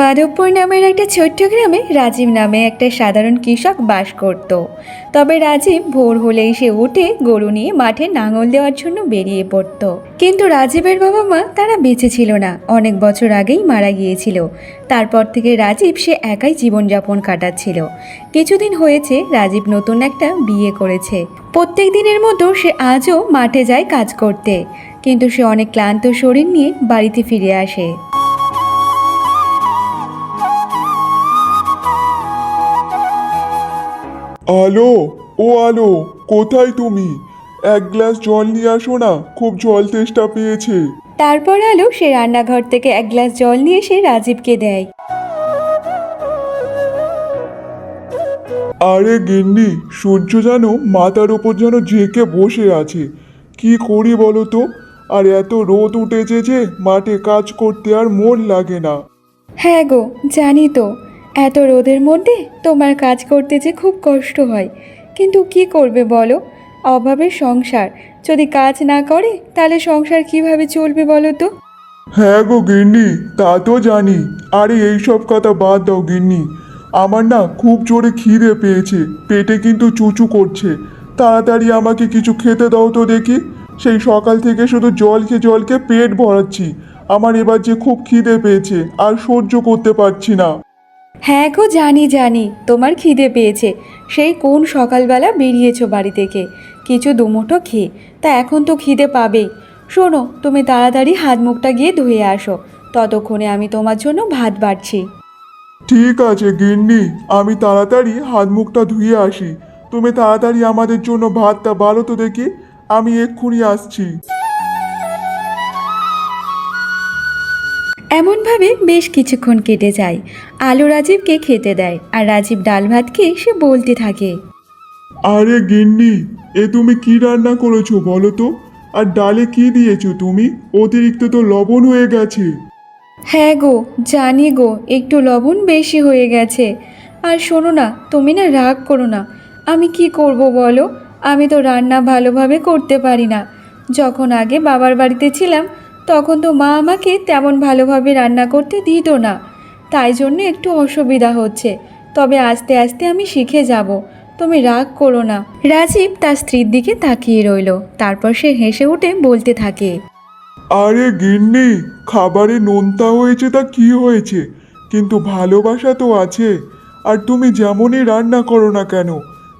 মাধবপুর নামের একটা ছোট্ট গ্রামে রাজীব নামে একটা সাধারণ কৃষক বাস করত। তবে রাজীব ভোর হলেই সে উঠে গরু নিয়ে মাঠে নাঙল দেওয়ার জন্য বেরিয়ে পড়ত। কিন্তু রাজীবের বাবা মা তারা বেঁচে ছিল না, অনেক বছর আগেই মারা গিয়েছিল। তারপর থেকে রাজীব সে একাই জীবনযাপন কাটাচ্ছিল। কিছুদিন হয়েছে রাজীব নতুন একটা বিয়ে করেছে। প্রত্যেক দিনের মতো সে আজও মাঠে যায় কাজ করতে। কিন্তু সে অনেক ক্লান্ত শরীর নিয়ে বাড়িতে ফিরে আসে। আলো ও আলো কোথায় তুমি? এক গ্লাস জল নিয়ে আসো না খুব জল তেষ্টা পেয়েছে। তারপর আলো সে রান্নাঘর থেকে এক গ্লাস জল নিয়ে এসে রাজীবকে দেয়। আরে গিন্নি সূর্য যেন মাথার উপর যেন ঝেঁকে বসে আছে। কি করি বলো তো? আর এত রোদ উঠেছে যে মাঠে কাজ করতে আর মন লাগে না। হ্যাঁ গো জানি তো। এত রোদের মধ্যে তোমার কাজ করতে যে খুব কষ্ট হয়। কিন্তু কি করবে বলো? অভাবের সংসার। যদি কাজ না করে, তাহলে সংসার কীভাবে চলবে বলো তো? হ্যাঁ গো গিন্নি, তা তো জানি। আরে এইসব কথা বাদ দাও গিন্নি। আমার না খুব জোরে খিদে পেয়েছে। পেটে কিন্তু চুচু করছে। তাড়াতাড়ি আমাকে কিছু খেতে দাও তো দেখি। সেই সকাল থেকে শুধু জল খেয়ে জল খেয়ে পেট ভরাচ্ছি। আমার এবার যে খুব খিদে পেয়েছে, আর সহ্য করতে পারছি না। হ্যাঁ গো, জানি জানি, তোমার খিদে পেয়েছে। সেই কোন সকালবেলা বেরিয়েছো বাড়ি থেকে? কিছু দুমুঠো খেয়ে তা এখন তো খিদে পাবেই। শোনো, তুমি তাড়াতাড়ি হাত মুখটা গিয়ে ধুয়ে আসো। ততক্ষণে আমি তোমার জন্য ভাত বাড়ছি। ঠিক আছে, গিন্নি, আমি তাড়াতাড়ি হাত মুখটা ধুয়ে আসি। তুমি তাড়াতাড়ি আমাদের জন্য ভাতটা বাড়ো তো দেখি। আমি এক্ষুনি আসছি। এমনভাবে বেশ কিছুক্ষণ কেটে যায়। আলু রাজীবকে খেতে দেয় আর রাজীব ডাল ভাত খেয়ে সে বলতে থাকে। আরে গিন্নি এ তুমি কি রান্না করেছ বলো তো? আর ডালে কি দিয়েছ তুমি? অতিরিক্ত তো লবণ হয়ে গেছে। হ্যাঁ গো জানি গো একটু লবণ বেশি হয়ে গেছে। আর শোনো না তুমি না রাগ করো না। আমি কি করব বলো? আমি তো রান্না ভালোভাবে করতে পারি না। যখন আগে বাবার বাড়িতে ছিলাম তখন তো মা আমাকে তেমন ভালোভাবে রান্না করতে দিত না। তাই জন্য একটু অসুবিধা হচ্ছে। তবে আস্তে আস্তে আমি শিখে যাব। তুমি রাগ করো না। রাজীব তার স্ত্রীর দিকে তাকিয়ে রইল। তারপর সে হেসে উঠে বলতে থাকে, আরে গিন্নি, খাবারে নোনতা হয়েছে তা কি হয়েছে? কিন্তু ভালোবাসা তো আছে। আর তুমি যেমনই রান্না করো না কেন,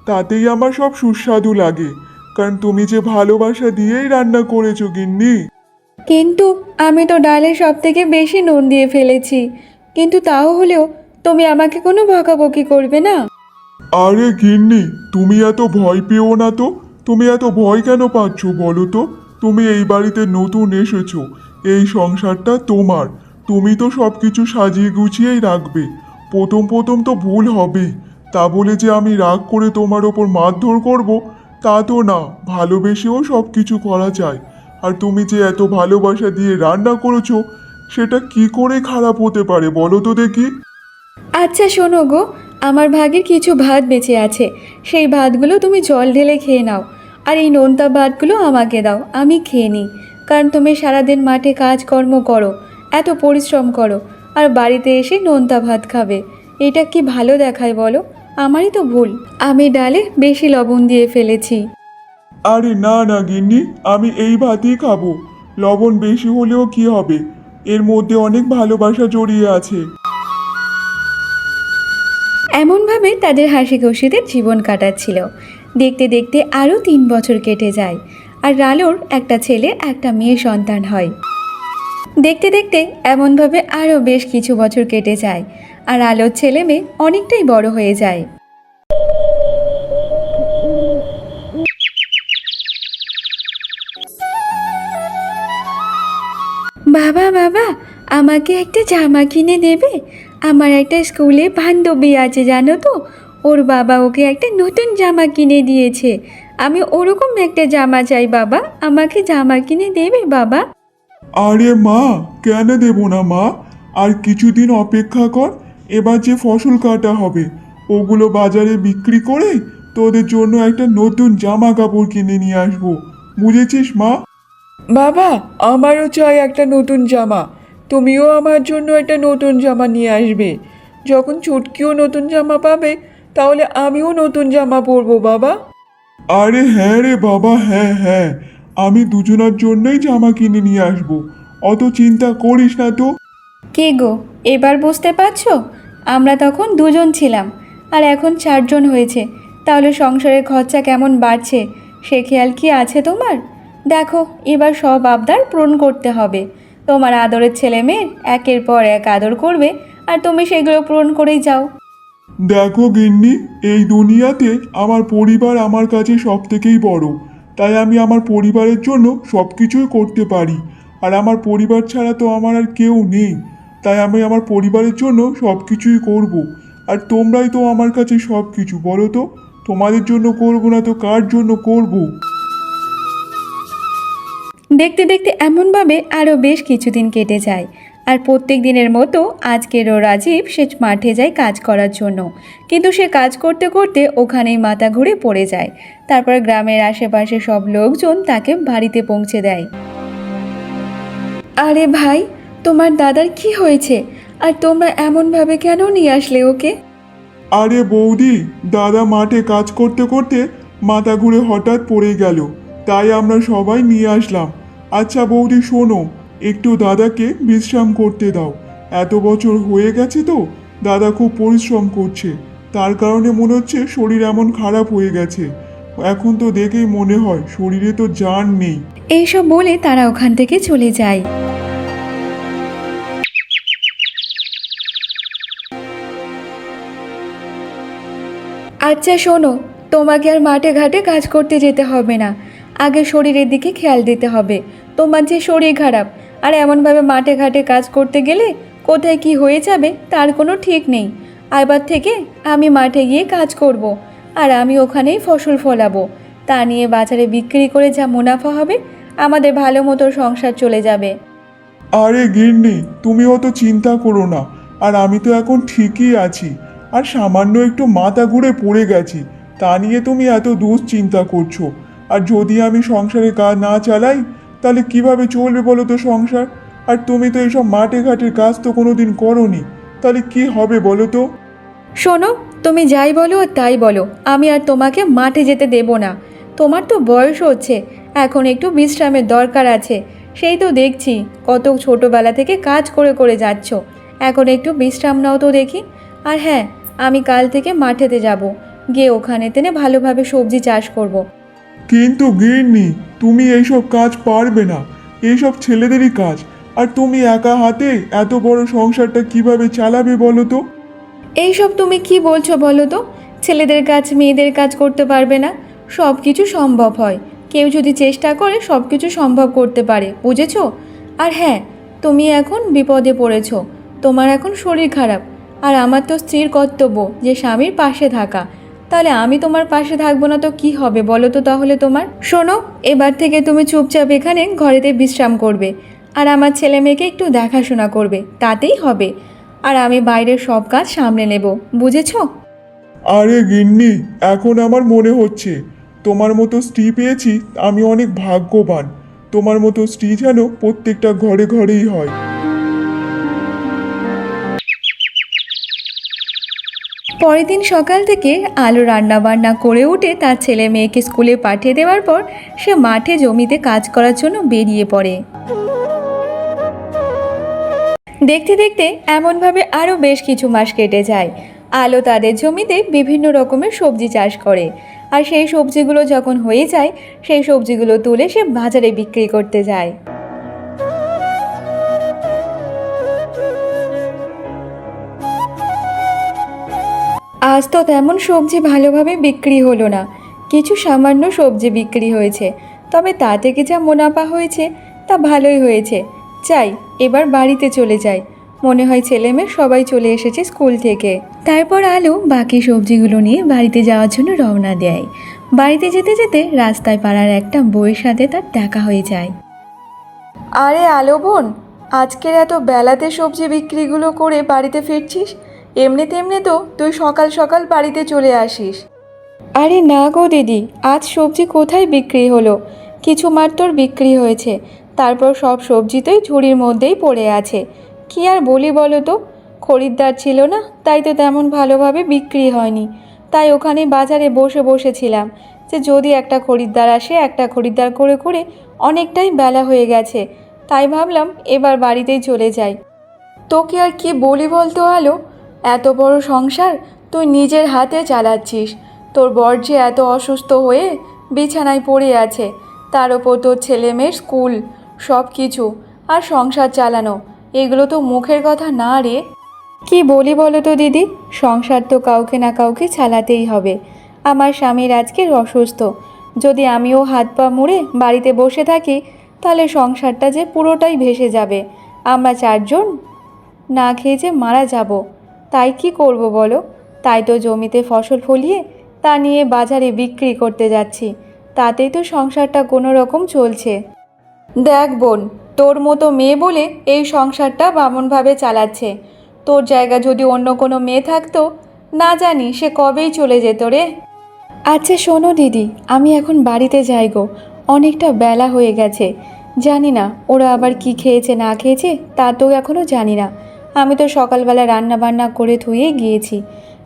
তাতেই আমার সব সুস্বাদু লাগে। কারণ তুমি যে ভালোবাসা দিয়েই রান্না করেছ গিন্নি। কিন্তু আমি তো ডালে সব থেকে বেশি নুন দিয়ে ফেলেছি। কিন্তু তাও হলেও তুমি আমাকে কোনো বকাবকি করবে না? আরে গিন্নি, তুমি এত ভয় পেও না তো? তুমি এত ভয় কেন পাচ্ছ বলো তো? তুমি এই বাড়িতে নতুন এসেছ। এই সংসারটা তোমার। তুমি তো সব কিছু সাজিয়ে গুছিয়েই রাখবে। প্রথম প্রথম তো ভুল হবেই। তা বলে যে আমি রাগ করে তোমার ওপর মারধর করব, তা তো না। ভালোবেসেও সব কিছু করা যায়। আর তুমি যে এত ভালোবাসা দিয়ে রান্না করেছ, সেটা কি করে খারাপ হতে পারে বলো তো দেখি? আচ্ছা শোনো গো, আমার ভাগের কিছু ভাত বেঁচে আছে। সেই ভাতগুলো তুমি জল ঢেলে খেয়ে নাও। আর এই নোনতা ভাতগুলো আমাকে দাও, আমি খেয়ে নিই। কারণ তুমি সারাদিন মাঠে কাজকর্ম করো, এত পরিশ্রম করো, আর বাড়িতে এসে নোনতা ভাত খাবে। এটা কি ভালো দেখায় বলো? আমারই তো ভুল। আমি ডালে বেশি লবণ দিয়ে ফেলেছি। আরে না না গিন্নি, আমি এই ভাতই খাব। লবণ বেশি হলেও কি হবে? এর মধ্যে অনেক ভালোবাসা জড়িয়ে আছে। এমনভাবে তাদের হাসি খুশিতে জীবন কাটাচ্ছিল। দেখতে দেখতে আরও তিন বছর কেটে যায় আর রালোর একটা ছেলে, একটা মেয়ে সন্তান হয়। দেখতে দেখতে এমনভাবে আরও বেশ কিছু বছর কেটে যায় আর আলোর ছেলে মেয়ে অনেকটাই বড় হয়ে যায়। বাবা বাবা, আমাকে একটা জামা কিনে দেবে। আমার একটা স্কুলে বান্ধবী আছে, জানো তো? ওর বাবা ওকে একটা নতুন জামা কিনে দিয়েছে। আমি ওরকম একটা জামা চাই, বাবা। আমাকে জামা কিনে দেবে, বাবা? আরে মা, কেন দেব না, মা? আর কিছুদিন অপেক্ষা কর, এবার যে ফসল কাটা হবে, ওগুলো বাজারে বিক্রি করে তোদের জন্য একটা নতুন জামা কাপড় কিনে নিয়ে আসব। বুঝেছিস, মা? বাবা আমারও চাই একটা নতুন জামা। তুমিও আমার জন্য একটা নতুন জামা নিয়ে আসবে। যখন ছুটকিও নতুন জামা পাবে তাহলে আমিও নতুন জামা পরবো বাবা। আরে হ্যাঁ রে বাবা হ্যাঁ হ্যাঁ। আমি দুজনের জন্যই জামা কিনে নিয়ে আসব। অত চিন্তা করিস না তো। কে গো এবার বুঝতে পারছ? আমরা তখন দুজন ছিলাম আর এখন চারজন হয়েছে। তাহলে সংসারের খরচা কেমন বাড়ছে? সে খেয়াল কি আছে তোমার? দেখো, এবার সব আবদার পূরণ করতে হবে। তোমার আদরের ছেলে মেয়ের একের পর এক আদর করবে, আর তুমি সেগুলো পূরণ করেই যাও। দেখো গিন্নি, এই দুনিয়াতে আমার পরিবার আমার কাছে সব থেকেই বড়। তাই আমি আমার পরিবারের জন্য সব কিছুই করতে পারি। আর আমার পরিবার ছাড়া তো আমার আর কেউ নেই। তাই আমি আমার পরিবারের জন্য সব কিছুই করব। আর তোমরাই তো আমার কাছে সব কিছু বলো তো? তোমাদের জন্য করব না তো কার জন্য করব। দেখতে দেখতে এমনভাবে আরও বেশ কিছুদিন কেটে যায়। আর প্রত্যেক দিনের মতো আজকেরও রাজীব সে মাঠে যায় কাজ করার জন্য। কিন্তু সে কাজ করতে করতে ওখানেই মাথা ঘুরে পড়ে যায়। তারপর গ্রামের আশেপাশে সব লোকজন তাকে বাড়িতে পৌঁছে দেয়। আরে ভাই, তোমার দাদার কি হয়েছে? আর তোমরা এমনভাবে কেন নিয়ে আসলে ওকে? আরে বৌদি, দাদা মাঠে কাজ করতে করতে মাথা ঘুরে হঠাৎ পড়ে গেল। তাই আমরা সবাই নিয়ে আসলাম। আচ্ছা বৌদি, শোনো, একটু দাদাকে বিশ্রাম করতে দাও। এত বছর হয়ে গেছে তো, দাদা খুব পরিশ্রম করছে। তার কারণে মনে হচ্ছে শরীর এমন খারাপ হয়ে গেছে। এখন তো দেখেই মনে হয় শরীরে তো জান নেই। এইসব বলে তারা ওখান থেকে চলে যায়। আচ্ছা শোনো, তোমাকে আর মাঠে ঘাটে কাজ করতে যেতে হবে না। আগে শরীরের দিকে খেয়াল দিতে হবে। তোমার যে শরীর খারাপ, আর এমনভাবে মাঠে ঘাটে কাজ করতে গেলে কোথায় কি হয়ে যাবে তার কোনো ঠিক নেই এবার থেকে আমি মাঠে গিয়ে কাজ করব। আর আমি ওখানেই ফসল ফলাবো তা নিয়ে বাজারে বিক্রি করে যা মুনাফা হবে, আমাদের ভালো মতো সংসার চলে যাবে আরে গিন্নি, তুমি অত চিন্তা করো না, আর আমি তো এখন ঠিকই আছি, আর সামান্য একটু মাথা ঘুরে পড়ে গেছি, তা নিয়ে তুমি এত দুশ্চিন্তা করছ, আর যদি আমি সংসারে কাজ না চালাই তাহলে কীভাবে চলবে বলো তো সংসার? আর তুমি তো এইসব মাঠে ঘাটের কাজ তো কোনো কোনোদিন করনি। তাহলে কি হবে বলো তো? শোনো, তুমি যাই বলো তাই বলো। আমি আর তোমাকে মাঠে যেতে দেব না। তোমার তো বয়স হচ্ছে, এখন একটু বিশ্রামের দরকার আছে। সেই তো দেখছি, কত ছোটোবেলা থেকে কাজ করে করে যাচ্ছ। এখন একটু বিশ্রাম নাও তো দেখি। আর হ্যাঁ আমি কাল থেকে মাঠেতে যাব। গিয়ে ওখানে তেনে ভালোভাবে সবজি চাষ করব। কিন্তু গিন্নি, তুমি এইসব কাজ পারবে না। এইসব ছেলেদেরই কাজ। আর তুমি একা হাতে এত বড় সংসারটা কীভাবে চালাবে বলো তো? এইসব তুমি কি বলছো বলো তো? ছেলেদের কাজ, মেয়েদের কাজ করতে পারবে না। সব কিছু সম্ভব হয়। কেউ যদি চেষ্টা করে সব কিছু সম্ভব করতে পারে। বুঝেছ? আর হ্যাঁ তুমি এখন বিপদে পড়েছ। তোমার এখন শরীর খারাপ। আর আমার তো স্ত্রীর কর্তব্য যে স্বামীর পাশে থাকা। তাহলে আমি তোমার পাশে থাকব না তো কি হবে? বলো তো তাহলে তোমার। শোনো, এবার থেকে তুমি চুপচাপ এখানে ঘরেতে বিশ্রাম করবে আর আমার ছেলে মেয়েকে একটু দেখাশোনা করবে, তাতেই হবে। আর আমি বাইরের সব কাজ সামলে নেব, বুঝেছ? আরে গিন্নি, এখন আমার মনে হচ্ছে, তোমার মতো স্ত্রী পেয়েছি আমি অনেক ভাগ্যবান। তোমার মতো স্ত্রী যেন প্রত্যেকটা ঘরে ঘরেই হয়। পরের দিন সকাল থেকে আলো রান্না বান্না করে উঠে তার ছেলে মেয়েকে স্কুলে পাঠিয়ে দেওয়ার পর সে মাঠে জমিতে কাজ করার জন্য বেরিয়ে পড়ে। দেখতে দেখতে এমনভাবে আরও বেশ কিছু মাস কেটে যায়। আলো তাদের জমিতে বিভিন্ন রকমের সবজি চাষ করে। আর সেই সবজিগুলো যখন হয়ে যায়, সেই সবজিগুলো তুলে সে বাজারে বিক্রি করতে যায়। আজ তো তেমন সবজি ভালোভাবে বিক্রি হলো না। কিছু সামান্য সবজি বিক্রি হয়েছে। তবে তা থেকে যা মুনাফা হয়েছে, তা ভালোই হয়েছে। চাই এবার বাড়িতে চলে যাই। মনে হয় ছেলে মেয়ে সবাই চলে এসেছে স্কুল থেকে। তারপর আলো বাকি সবজিগুলো নিয়ে বাড়িতে যাওয়ার জন্য রওনা দেয়। বাড়িতে যেতে যেতে রাস্তায় পাড়ার একটা বইয়ের সাথে তার দেখা হয়ে যায়। আরে আলো বোন, আজকের এত বেলাতে সবজি বিক্রিগুলো করে বাড়িতে ফিরছিস? এমনি তেমনি তো তুই সকাল সকাল বাড়িতে চলে আসিস। আরে না গো দিদি আজ সবজি কোথায় বিক্রি হলো? কিছু মার তোর বিক্রি হয়েছে তারপর সব সবজি তোই ঝুড়ির মধ্যেই পড়ে আছে। কি আর বলি বলো তো? খরিদ্দার ছিল না তাই তো তেমন ভালোভাবে বিক্রি হয়নি। তাই ওখানে বাজারে বসে বসেছিলাম যে যদি একটা খরিদ্দার আসে একটা খরিদ্দার করে করে অনেকটাই বেলা হয়ে গেছে। তাই ভাবলাম এবার বাড়িতেই চলে যাই। তোকে আর কি বলি বলতো আলো? এত বড় সংসার তুই নিজের হাতে চালাচ্ছিস। তোর বর যে এত অসুস্থ হয়ে বিছানায় পড়ে আছে, তার ওপর তোর ছেলে মেয়ের স্কুল, সব কিছু আর সংসার চালানো, এগুলো তো মুখের কথা না রে। কি বলি বলো তো দিদি, সংসার তো কাউকে না কাউকে চালাতেই হবে। আমার স্বামীর আজকে অসুস্থ। যদি আমিও হাত পা মুড়ে বাড়িতে বসে থাকি, তাহলে সংসারটা যে পুরোটাই ভেসে যাবে। আমরা চারজন না খেয়ে যে মারা যাব। তাই কি করব বলো? তাই তো জমিতে ফসল ফলিয়ে তা নিয়ে বাজারে বিক্রি করতে যাচ্ছি। তাতেই তো সংসারটা কোনো রকম চলছে। দেখ বোন, তোর মতো মেয়ে বলে এই সংসারটা বামনভাবে চালাচ্ছে। তোর জায়গা যদি অন্য কোনো মেয়ে থাকতো, না জানি সে কবেই চলে যেত রে। আচ্ছা শোনো দিদি, আমি এখন বাড়িতে যাই গো। অনেকটা বেলা হয়ে গেছে। জানি না ওরা আবার কি খেয়েছে না খেয়েছে, তা তো এখনও জানি না। আমি তো সকালবেলা রান্না বান্না করে ধুয়ে গিয়েছি।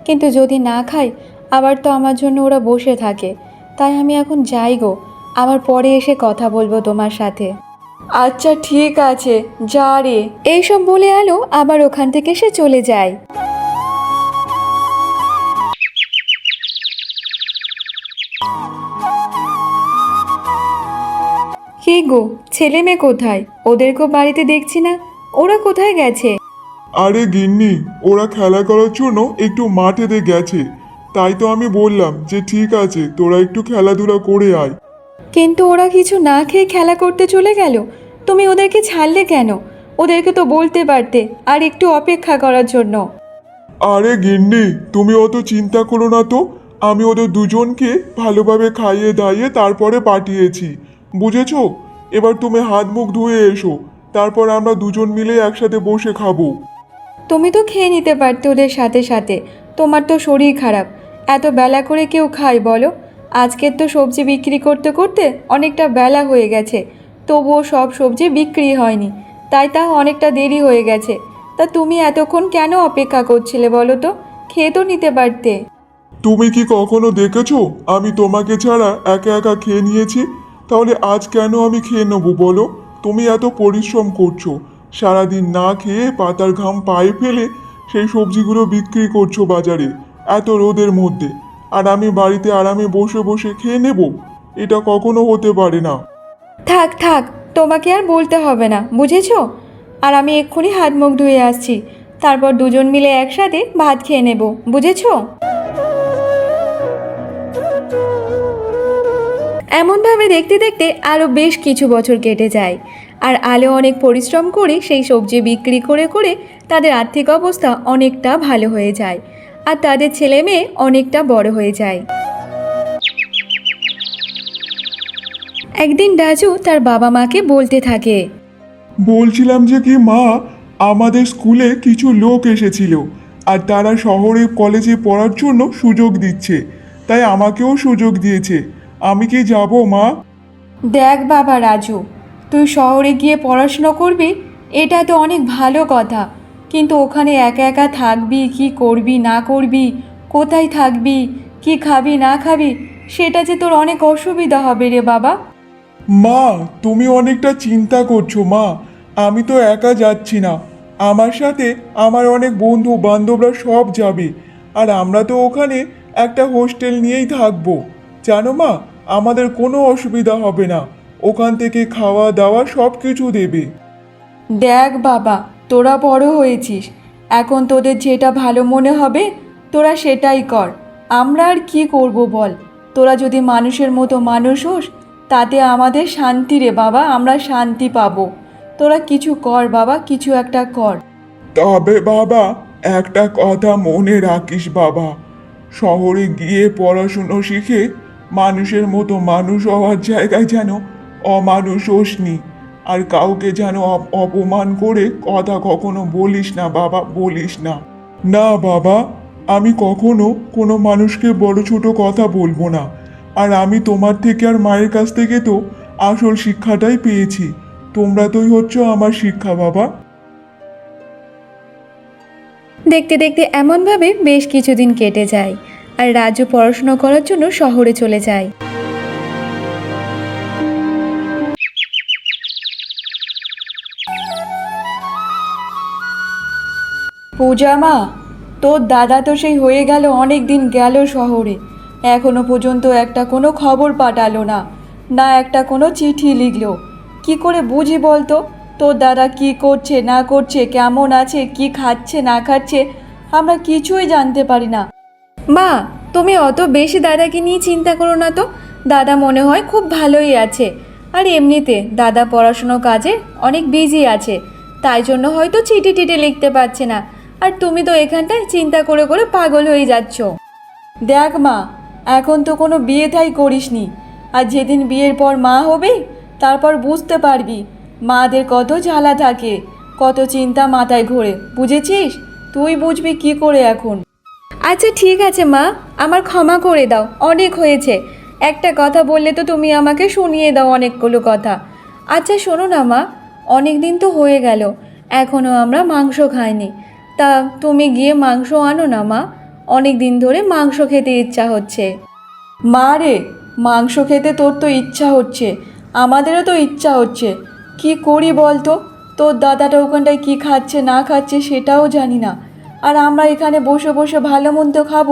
কিন্তু যদি না খাই আবার তো আমার জন্য ওরা বসে থাকে। তাই আমি এখন যাই গো। আবার পরে এসে কথা বলব তোমার সাথে। আচ্ছা ঠিক আছে। যা রে। এইসব বলে আলো আবার ওখান থেকে সে চলে যায়। কে গো ছেলে মেয়ে কোথায়? ওদেরকেও বাড়িতে দেখছি না? ওরা কোথায় গেছে? আরে গিন্নি ওরা খেলা করার জন্য একটু মাঠেতে গেছে। তাই তো আমি বললাম যে ঠিক আছে তোরা একটু খেলাধুলা করে আয়। কিন্তু ওরা কিছু না খেয়ে খেলা করতে চলে গেল। তুমি ওদেরকে ছাড়লে কেন? ওদেরকে তো বলতে পারতে আর একটু অপেক্ষা করার জন্য। আরে গিন্নি তুমি অত চিন্তা করো না তো। আমি ওদের দুজনকে ভালোভাবে খাইয়ে দাইয়ে তারপরে পাঠিয়েছি। বুঝেছ? এবার তুমি হাত মুখ ধুয়ে এসো। তারপর আমরা দুজন মিলে একসাথে বসে খাব। তুমি তো খেয়ে নিতে পারতে ওদের সাথে সাথে। তোমার তো শরীর খারাপ। এত বেলা করে কেউ খায় বলো? আজকের তো সবজি বিক্রি করতে করতে অনেকটা বেলা হয়ে গেছে। তবুও সব সবজি বিক্রি হয়নি। তাই তা অনেকটা দেরি হয়ে গেছে। তা তুমি এতক্ষণ কেন অপেক্ষা করছিলে বলো তো? খেয়ে তো নিতে পারতে। তুমি কি কখনো দেখেছ? আমি তোমাকে ছাড়া একা একা খেয়ে নিয়েছি? তাহলে আজ কেন আমি খেয়ে নেব বলো? তুমি এত পরিশ্রম করছ। সারাদিন না খেয়ে পাতার ঘাম পায়ে ফেলে সেই সবজিগুলো বিক্রি করছ বাজারে, এত রোদের মধ্যে। আর আমি বাড়িতে আরামে বসে বসে খেয়ে নেব, এটা কখনো হতে পারে না। থাক থাক, তোমাকে আর বলতে হবে না, বুঝেছ? আর আমি এক্ষুনি হাত মুখ ধুয়ে আসছি, তারপর দুজন মিলে একসাথে ভাত খেয়ে নেব, বুঝেছ? এমনভাবে দেখতে দেখতে আরও বেশ কিছু বছর কেটে যায়। আর আলো অনেক পরিশ্রম করে সেই সবজি বিক্রি করে করে তাদের আর্থিক অবস্থা অনেকটা ভালো হয়ে যায় আর তাদের ছেলে মেয়ে অনেকটা বড় হয়ে যায়। একদিন রাজু তার বাবা মাকে বলতে থাকে বলছিলাম যে কি মা আমাদের স্কুলে কিছু লোক এসেছিল আর তারা শহরে কলেজে পড়ার জন্য সুযোগ দিচ্ছে তাই আমাকেও সুযোগ দিয়েছে। আমি কি যাব মা? দেখ বাবা রাজু তুই শহরে গিয়ে পড়াশুনো করবি? এটা তো অনেক ভালো কথা। কিন্তু ওখানে একা একা থাকবি, কি করবি, না করবি, কোথায় থাকবি, কি খাবি, না খাবি, সেটা যে তোর অনেক অসুবিধা হবে রে বাবা। মা, তুমি অনেকটা চিন্তা করছ মা। আমি তো একা যাচ্ছি না। আমার সাথে আমার অনেক বন্ধু বান্ধবরা সব যাবে। আর আমরা তো ওখানে একটা হোস্টেল নিয়েই থাকব। জানো মা, আমাদের কোনো অসুবিধা হবে না। ওখান থেকে খাওয়া দাওয়া সব কিছু দেবে। দেখ বাবা তোরা বড় হয়েছিস। এখন তোদের যেটা ভালো মনে হবে তোরা সেটাই কর। আমরা আর কি করব বল? তোরা যদি মানুষের মতো মানুষ হোস তাতে আমাদের শান্তি রে বাবা আমরা শান্তি পাবো। তোরা কিছু কর বাবা কিছু একটা কর। তবে বাবা একটা কথা মনে রাখিস বাবা। শহরে গিয়ে পড়াশুনো শিখে মানুষের মতো মানুষ হওয়ার জায়গায় যেন অমানুষ আর কাউকে যেন অপ- অপমান করে কথা কখনো বলিস না বাবা, বলিস না। না বাবা, আমি কখনো কোনো মানুষকে বড় ছোট কথা বলব না। আর আমি তোমার থেকে আর মায়ের কাছ থেকে তো আসল শিক্ষাটাই পেয়েছি। তোমরা তোই হচ্ছ আমার শিক্ষা বাবা। দেখতে দেখতে এমনভাবে বেশ কিছুদিন কেটে যায়, আর রাজু পড়াশোনা করার জন্য শহরে চলে যায়। পূজা মা, তোর দাদা তো সেই হয়ে গেল অনেক দিন গেল শহরে। এখনও পর্যন্ত একটা কোনো খবর পাঠালো না না একটা কোনো চিঠি লিখলো। কি করে বুঝি বলতো, তোর দাদা কি করছে, না করছে, কেমন আছে, কি খাচ্ছে, না খাচ্ছে, আমরা কিছুই জানতে পারি না। মা, তুমি অত বেশি দাদাকে নিয়ে চিন্তা করো না তো, দাদা মনে হয় খুব ভালোই আছে। আর এমনিতে দাদা পড়াশুনো কাজে অনেক বিজি আছে, তাই জন্য হয়তো চিঠি টিটি লিখতে পারছে না। আর তুমি তো এখানটায় চিন্তা করে করে পাগল হয়ে যাচ্ছ। দেখ মা, এখন তো কোনো বিয়ে থাই করিসনি। আর যেদিন বিয়ের পর মা হবে, তারপর বুঝতে পারবি মাদের কত ঝালা থাকে, কত চিন্তা মাথায় ঘোরে। বুঝেছিস? তুই বুঝবি কি করে এখন। আচ্ছা ঠিক আছে মা, আমার ক্ষমা করে দাও, অনেক হয়েছে। একটা কথা বললে তো তুমি আমাকে শুনিয়ে দাও অনেকগুলো কথা। আচ্ছা শোনো না মা অনেক দিন তো হয়ে গেল এখনও আমরা মাংস খাইনি। তা তুমি গিয়ে মাংস আনো না মা। অনেক দিন ধরে মাংস খেতে ইচ্ছা হচ্ছে। মা রে মাংস খেতে তোর তো ইচ্ছা হচ্ছে। আমাদেরও তো ইচ্ছা হচ্ছে। কি করি বলতো? তোর দাদাটা ওখানটায় কি খাচ্ছে না খাচ্ছে সেটাও জানি না। আর আমরা এখানে বসে বসে ভালো মন্দ খাব?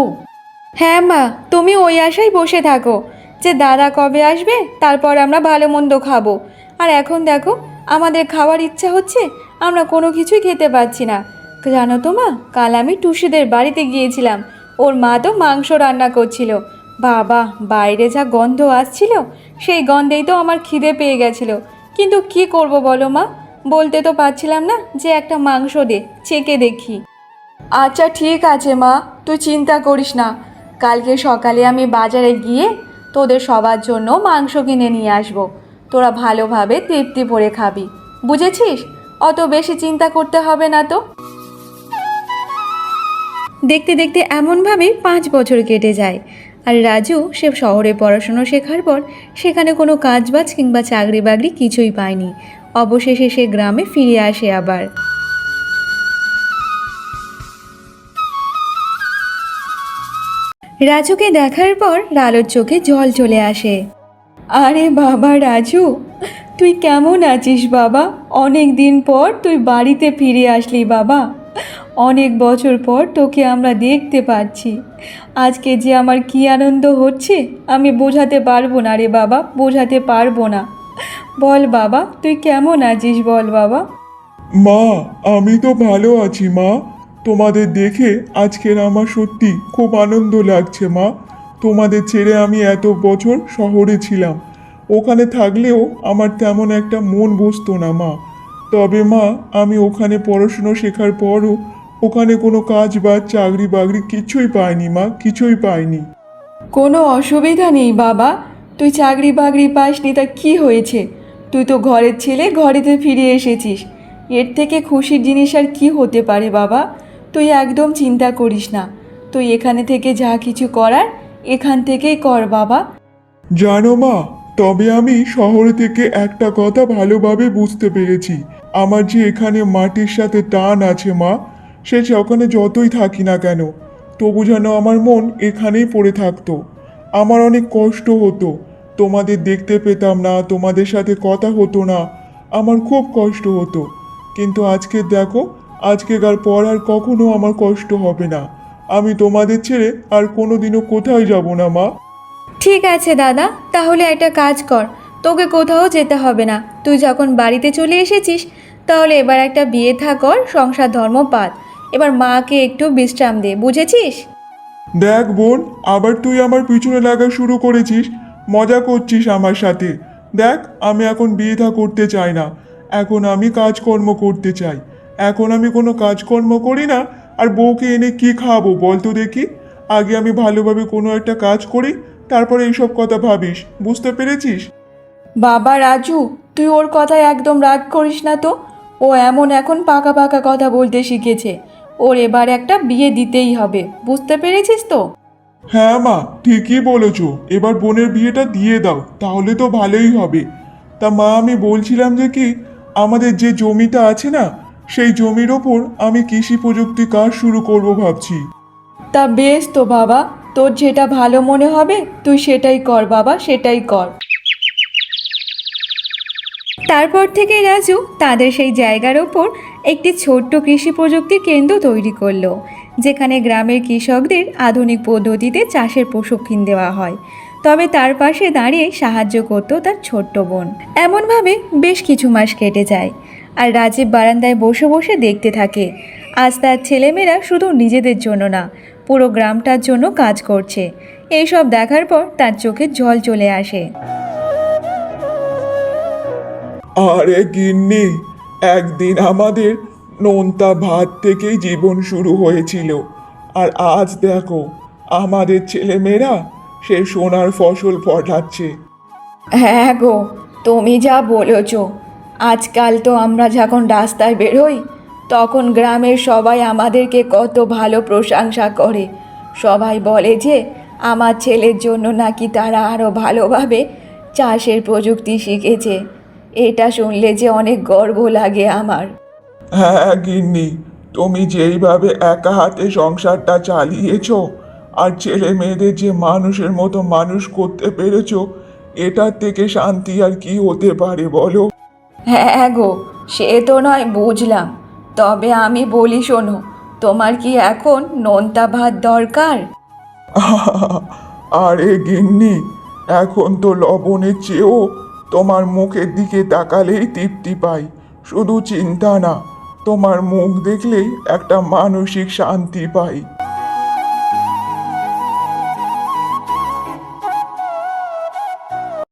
হ্যাঁ মা তুমি ওই আশায় বসে থাকো। যে দাদা কবে আসবে তারপর আমরা ভালো মন্দ খাব। আর এখন দেখো আমাদের খাওয়ার ইচ্ছা হচ্ছে আমরা কোনো কিছুই খেতে পাচ্ছি না। জানো তো মা, কাল আমি টুসিদের বাড়িতে গিয়েছিলাম। ওর মা তো মাংস রান্না করছিল। বাবা, বাইরে যা গন্ধ আসছিল, সেই গন্ধেই তো আমার খিদে পেয়ে গেছিল। কিন্তু কি করব বলো মা? বলতে তো পারছিলাম না যে একটা মাংস দে, চেকে দেখি। আচ্ছা ঠিক আছে মা, তুই চিন্তা করিস না। কালকে সকালে আমি বাজারে গিয়ে তোদের সবার জন্য মাংস কিনে নিয়ে আসব। তোরা ভালোভাবে তৃপ্তি ভরে খাবি। বুঝেছিস? অত বেশি চিন্তা করতে হবে না তো। দেখতে দেখতে এমনভাবে পাঁচ বছর কেটে যায়। আর রাজু সে শহরে পড়াশুনো শেখার পর সেখানে কোনো কাজবাজ কিংবা চাকরি বাকরি কিছুই পায়নি। অবশেষে সে গ্রামে ফিরে আসে আবার। রাজুকে দেখার পর লালোর চোখে জল চলে আসে। আরে বাবা রাজু, তুই কেমন আছিস বাবা? অনেক দিন পর তুই বাড়িতে ফিরে আসলি বাবা। অনেক বছর পর তোকে আমরা দেখতে পাচ্ছি। আজকে যে আমার কি আনন্দ হচ্ছে, আমি বোঝাতে পারব না রে বাবা, বোঝাতে পারব না। বল বাবা, তুই কেমন আছিস বল বাবা? মা, আমি তো ভালো আছি মা। তোমাদের দেখে আজকের আমার সত্যি খুব আনন্দ লাগছে মা। তোমাদের ছেড়ে আমি এত বছর শহরে ছিলাম। ওখানে থাকলেও আমার তেমন একটা মন বসতো না মা। তবে মা, আমি ওখানে পড়াশুনো শেখার পরও ওখানে কোনো কাজ বা চাকরি বাকরি কিছুই পাইনি মা কিছুই পাইনি। কোনো অসুবিধা নেই বাবা। তুই চাকরি বাকরি পাসনি তা কি হয়েছে? তুই তো ঘরের ছেলে ঘরেতে ফিরে এসেছিস। এর থেকে খুশির জিনিস আর কি হতে পারে বাবা? তুই একদম চিন্তা করিস না। তুই এখানে থেকে যা কিছু করার এখান থেকেই কর বাবা। জানো মা তবে আমি শহর থেকে একটা কথা ভালোভাবে বুঝতে পেরেছি। আমার যে এখানে মাটির সাথে টান আছে মা সে ওখানে যতই থাকি না কেন, তবু যেন আমার মন এখানেই পড়ে থাকতো। আমার অনেক কষ্ট হতো। তোমাদের দেখতে পেতাম না, তোমাদের সাথে কথা হতো না। আমার খুব কষ্ট হতো। কিন্তু আজকে দেখো, আজকেকার পর আর কখনো আমার কষ্ট হবে না। আমি তোমাদের ছেড়ে আর কোনোদিনও কোথায় যাব না, মা। ঠিক আছে, দাদা। তাহলে একটা কাজ কর। তোকে কোথাও যেতে হবে না। তুই যখন বাড়িতে চলে এসেছিস, তাহলে এবার একটা বিয়ে থা কর, সংসার ধর্ম পাত এবার মাকে একটু বিশ্রাম দে বুঝেছিস? দেখ বোন আবার তুই আমার পিছনে লাগা শুরু করেছিস। মজা করছিস আমার সাথে। দেখ আমি এখন বিয়ে থা করতে চাই না। এখন আমি কাজকর্ম করতে চাই। এখন আমি কোনো কাজকর্ম করি না আর বউকে এনে কি খাব বল তো দেখি। আগে আমি ভালোভাবে কোনো একটা কাজ করি তারপরে এইসব কথা ভাবিস। বুঝতে পেরেছিস? বাবা রাজু তুই ওর কথায় একদম রাগ করিস না তো? ও এমন এখন পাকা পাকা কথা বলতে শিখেছে। ওর এবার একটা বিয়ে দিতেই হবে। বুঝতে পেরেছিস তো? হ্যাঁ মা ঠিকই বলেছ। এবার বোনের বিয়েটা দিয়ে দাও তাহলে তো ভালোই হবে। তা মা আমি বলছিলাম যে কি আমাদের যে জমিটা আছে না সেই জমির ওপর আমি কৃষি প্রযুক্তি কাজ শুরু করব ভাবছি। তা বেশ তো বাবা তোর যেটা ভালো মনে হবে তুই সেটাই কর বাবা সেটাই কর। তারপর থেকে রাজু তাদের সেই জায়গার ওপর একটি ছোট্ট কৃষি প্রযুক্তি কেন্দ্র তৈরি করল, যেখানে গ্রামের কৃষকদের আধুনিক পদ্ধতিতে চাষের প্রশিক্ষণ দেওয়া হয়। তবে তার পাশে দাঁড়িয়ে সাহায্য করত তার ছোট্ট বোন। এমনভাবে বেশ কিছু মাস কেটে যায় আর রাজীব বারান্দায় বসে বসে দেখতে থাকে, আজ তার ছেলেমেয়েরা শুধু নিজেদের জন্য না, পুরো গ্রামটার জন্য কাজ করছে। এইসব দেখার পর তার চোখে জল চলে আসে। আরে গিন্নি একদিন আমাদের নোনতা ভাত থেকেই জীবন শুরু হয়েছিল। আর আজ দেখো, আমাদের ছেলেমেয়েরা সে সোনার ফসল ফটাচ্ছে। হ্যাঁ গো, তুমি যা বলেছ। আজকাল তো আমরা যখন রাস্তায় বেরোই, তখন গ্রামের সবাই আমাদেরকে কত ভালো প্রশংসা করে। সবাই বলে যে, আমার ছেলের জন্য নাকি তারা আরও ভালোভাবে চাষের প্রযুক্তি শিখেছে। এটা শুনলে যে অনেক গর্ব লাগে আমার। হ্যাঁ গিন্নি তুমি যেইভাবে একা হাতে সংসারটা চালিয়েছো আর ছেলে মেয়েদের যে মানুষের মতো মানুষ করতে পেরেছ এটার থেকে শান্তি আর কি হতে পারে বলো? হ্যাঁ গো সে তো নয় বুঝলাম। তবে আমি বলি শোনো তোমার কি এখন নোনতা ভাত দরকার? আরে গিন্নি এখন তো লবণের চেয়েও তোমার মুখের দিকে তাকালেই তৃপ্তি পাই। শুধু চিন্তা না, তোমার মুখ দেখলেই একটা মানসিক শান্তি পাই।